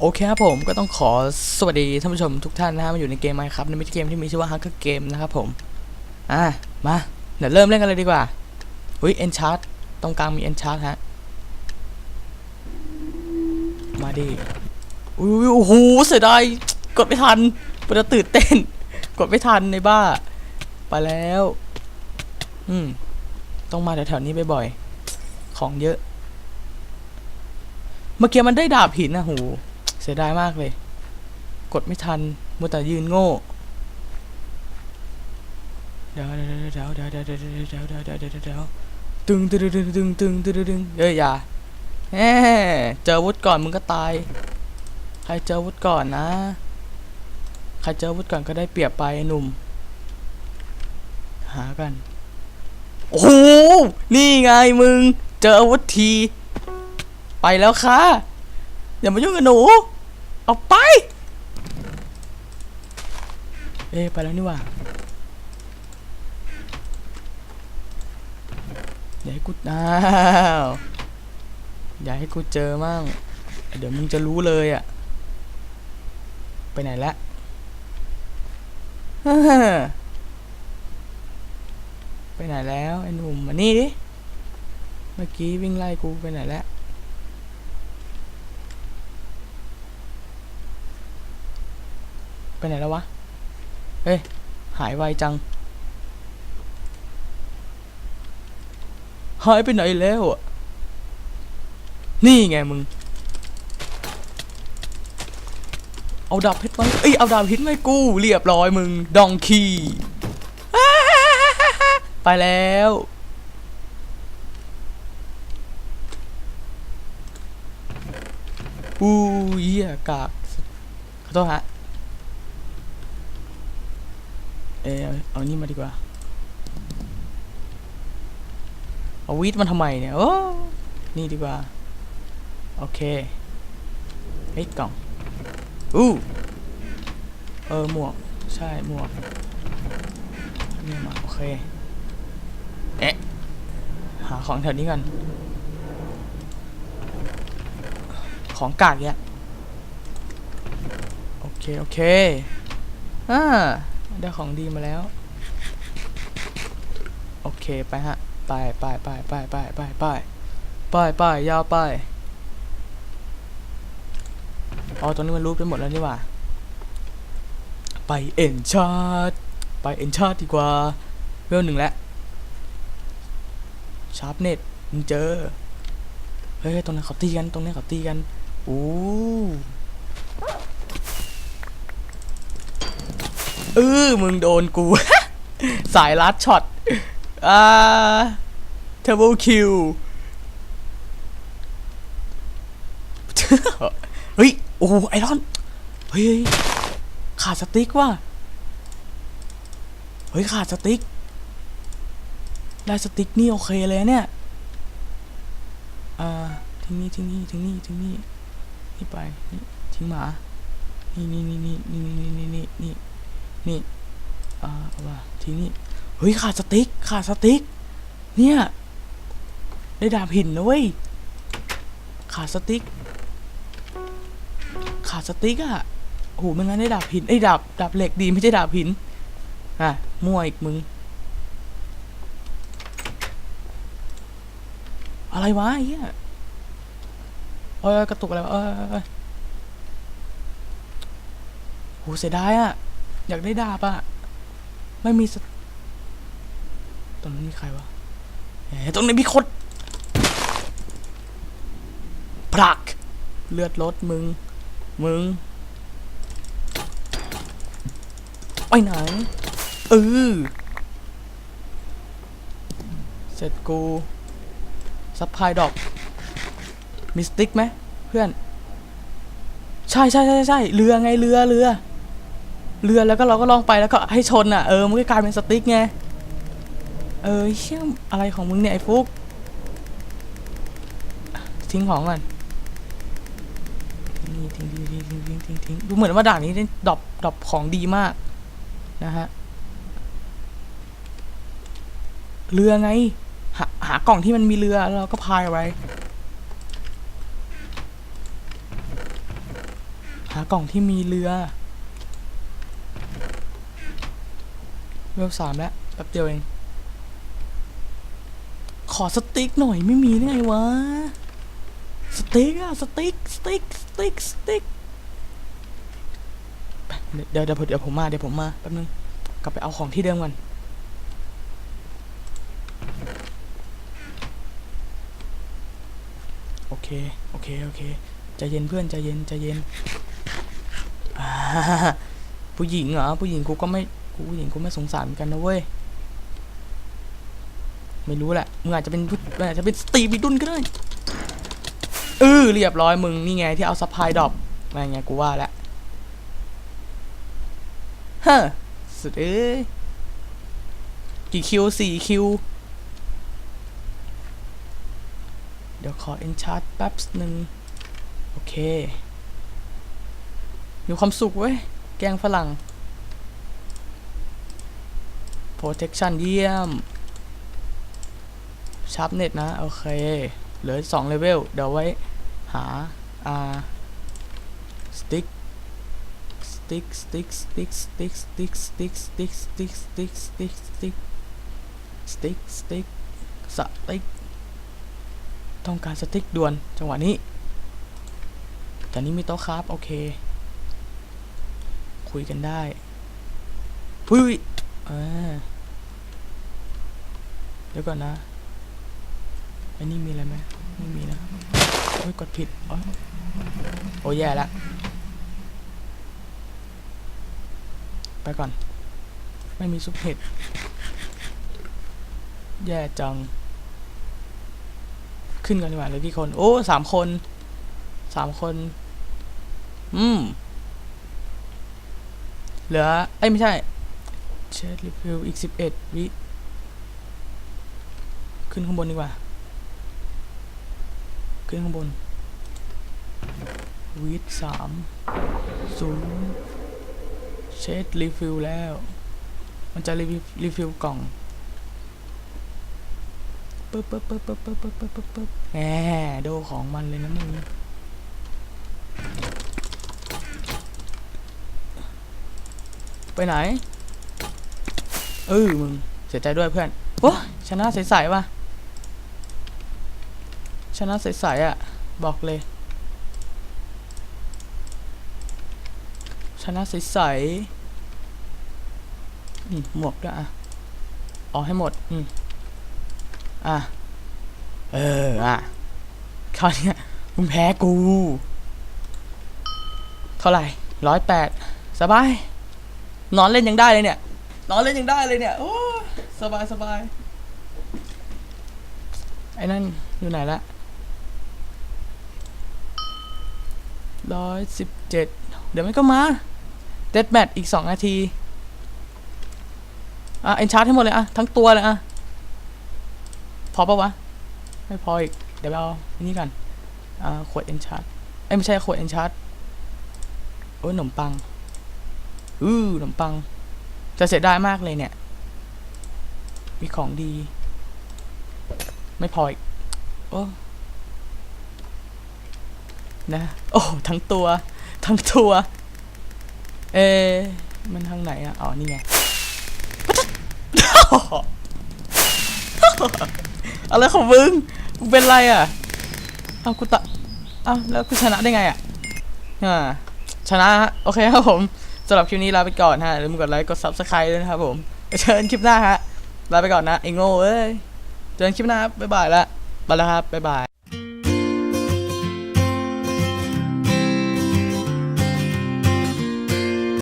โอเคครับผมก็ต้องขอสวัสดีท่านผู้ชมทุกท่านนะฮะมาอยู่ในเกมไมครับในมินิเกมที่มีชื่อว่า Hunger Game นะครับผม อะมาเดี๋ยวเริ่มเล่นกันเลยดีกว่าอุ้ยเอนชาร์ตตรงกลางมีเอนชาร์ตฮะ มาดิอุ้ยโอ้โหเสียดายกดไม่ทันปวดตื่นเต้น กดไม่ทันในบ้า ไปแล้ว อืมต้องมาแถวๆนี้บ่อยๆของเยอะ เมื่อกี้มันได้ดาบหินนะหเสียดายมากเลย กดไม่ทันมัวแต่ยืนโง่เดี๋ยวเดี๋ยวเดี๋ยวเดี๋ยวเดี๋ยวเดี๋ยวเดี๋ยวเดี๋ยวเดี๋ยวเดี๋ยวเดี๋ยวเดี๋ยวตึงตึงตึงตึงตึงตึงตึงเอ้ยอย่าแหมเจอวุฒก่อนมึงก็ตาย ใครเจอวุฒก่อนนะ ใครเจอวุฒก่อนก็ได้เปรียบไปหนุ่ม หากัน โอ้โหนี่ไงมึง เจออาวุธที ไปแล้วค่ะ อย่ามายุ่งกับหนู ออกไป เอ๊ะไปแล้วนี่ว่าอย่าให้กูอ้าวอย่าให้กูเจอมั่ง เดี๋ยวมึงจะรู้เลยอะไปไหนละไปไหนแล้วไอ้หนุ่มมานี่ดิ เมื่อกี้วิ่งไล่กูไปไหนแล้ว ไปไหนแล้ววะ เฮ้ย หายไวจัง หายไปไหนแล้วอะ นี่ไงมึง เอาดาบเพชรไว้เอ้ย เอาดาบเพชรไว้กู เรียบร้อยมึง ดองคีไปแล้ว อู้เหี้ยกากขอโทษฮะ เออเอาเอานี่มาดีกว่า เอาวีดมันทำไมเนี่ย โอ้ นี่ดีกว่า โอเค เฮ้ยกล่อง อู้ เออ หมวก ใช่ หมวกนี่มา โอเค เอ๊ะ หาของแถวนี้กัน ของกากเนี่ยโอเค โอเค อ่า ได้ของดีมาแล้ว โอเคไปฮะไปไปไปไปไปไปไปไปไปยาวไปอ๋อตรงนี้มันรูปไปหมดแล้วนี่หว่า ไปเอ็นชาร์ดไปเอ็นชาร์ดดีกว่าเวลหนึ่งแล้วชาร์ปเน็ตมึงเจอ เฮ้ย ตรงนั้นเขาตีกัน ตรงนี้เขาตีกันโอ้ เออมึงโดนกู สายลัดช็อต อ่าเทเบิลคิว เฮ้ย โอ้ไอรอน เฮ้ย ขาดสติ๊กว่ะ เฮ้ย ขาดสติ๊กได้สติ๊กนี่โอเคเลยเนี่ย อ่าทิ้งนี่ทิ้งนี่ทิ้งนี่ทิ้งนี่นี่ไปนี่ทิ้งหมา นี่นี่นี่นี่นี่นี่นี่นี่ นี่นี่อ่าว่าทิ้งนี่เฮ้ยขาดสติ๊กขาดสติ๊กเนี่ยได้ดาบหินนะเว้ยขาดสติ๊กขาดสติ๊กอะโอ้โหไม่งั้นได้ดาบหินไอ้ดาบดาบเหล็กดีไม่ใช่ดาบหินอะมั่วอีกมึง อะไรวะเหี้ยโอ้ยกระตุกอะไรวะเอ้ยเอ้ยเอ้ยโหเสียดายอะ อยากได้ดาบอะไม่มีสตตรงนั้มีใครวะเอ๊ะตรงนี้มีคนพลัก เลือดลดมึง มึงไปไหนเออเสร็จกูซัพพลายดอกมีสติกไหมเพื่อน ใช่ใช่ใช่ใช่เรือไงเรือเรือ เรือแล้วก็เราก็ลองไปแล้วก็ให้ชนอะเออมันก็กลายเป็นสติ๊กไงเออเชี่ยอะไรของมึงเนี่ยไอ้ฟุกทิ้งของก่อนนี่ทิ้งทิ้งทิ้งทิ้งทิ้งทิ้งทิ้งดูเหมือนว่าด่านนี้ได้ดรอปดรอปของดีมากนะฮะเรือไงหาหากล่องที่มันมีเรือแล้วเราก็พายเอาไว้ หากล่องที่มีเรือ เวลสามแล้วแป๊บเดียวเอง ขอสติ๊กหน่อยไม่มีได้ไงวะ สติ๊กอะสติ๊กสติ๊กสติ๊กสติ๊กเดี๋ยวเดี๋ยวเดี๋ยวผมมาเดี๋ยวผมมาแป๊บนึงกลับไปเอาของที่เดิมก่อนโอเค โอเค โอเค ใจเย็นเพื่อน ใจเย็น ใจเย็น ผู้หญิงเหรอ ผู้หญิงกูก็ไม่ กูผู้หญิงกูไม่สงสารเหมือนกันนะเว้ย ไม่รู้แหละมึงอาจจะเป็นมึงอาจจะเป็นสตีฟอีกดุนก็ได้เออเรียบร้อยมึงนี่ไงที่เอาซัพพลายดรอปมาไรเงี้ยกูว่าแล้วเฮ้สุดเอ้ยกี่คิวสี่คิว เดี๋ยวขอ enchant แป๊บหนึ่งโอเค มีความสุขเว้ย แกงฝรั่ง protection เยี่ยมชาร์ปเน็ตนะ โอเค เหลือสองเลเวลเดี๋ยวไว้หา อ่าสติ๊กสติ๊กสติ๊กสติ๊กสติ๊กสติ๊กสติ๊กสติ๊กสติ๊กสติ๊กสติ๊กสติ๊กสติ๊กสติ๊กสติ๊กต้องการสติ๊กด่วนจังหวะนี้ตอนนี้มีโต๊ะครับ โอเค คุยกันได้พุ้ยอ่า ดี๋ยวก่อนนะอันนี้มีอะไรไหมไม่มีนะโอ้ยกดผิดโอ้ยโอ้ยแย่ละไปก่อน ไม่มีซุปเห็ด แย่จัง ขึ้นกันดีกว่าเลยพี่คน โอ้สามคนสามคน อืม เหลือ เอ้ย ไม่ใช่ เชดรีวิวอีกสิบเอ็ดวิ ขึ้นข้างบนดีกว่า ขึ้นข้างบนวีดสามศูนย์เช็ดรีฟิลแล้ว มันจะรีรีฟิลกล่องปึ๊บปึ๊บปึ๊บปึ๊บปึ๊บปึ๊บปึ๊บปึ๊บปึ๊บแหมโดของมันเลยนะมึงไปไหน เออมึง เสียใจด้วยเพื่อน โอ้ชนะใสๆว่ะ ชนะใสๆอะ บอกเลย ชนะใสๆอืมหมวกด้วยอะเอาให้หมด อืม อะ เออ อะคราวนี้มึงแพ้กู เท่าไหร่ร้อยแปดสบาย นอนเล่นยังได้เลยเนี่ย นอนเล่นยังได้เลยเนี่ย โอ้ สบายสบายไอ้นั่นอยู่ไหนละ ร้อยสิบเจ็ดเดี๋ยวมันก็มาเดดแมทอีกสองนาที อะเอ็นชาร์จให้หมดเลยอะ ทั้งตัวเลยอะ พอปะวะ ไม่พออีก เดี๋ยวเอาอันนี้กันอ่าขวดเอ็นชาร์จเอ้ยไม่ใช่ขวดเอ็นชาร์จโอ้ยขนมปัง อือขนมปัง จะเสียดายมากเลยเนี่ย มีของดี ไม่พออีก โอ้ นะ โอ้ทั้งตัว ทั้งตัว เอ มันทางไหนอะ อ๋อ นี่ไง อะไรของมึงมึงเป็นไรอะ เอากูตะเอาแล้วกูชนะได้ไงอะอ่าชนะฮะ โอเคครับผมสำหรับคลิปนี้ลาไปก่อนฮะอย่าลืมกดไลค์ กด subscribe ด้วยนะครับผมเชิญคลิปหน้าฮะ ลาไปก่อนนะไอ้โง่เอ้ย เจอกันคลิปหน้าครับบ๊ายบายละไปแล้วครับบ๊ายบาย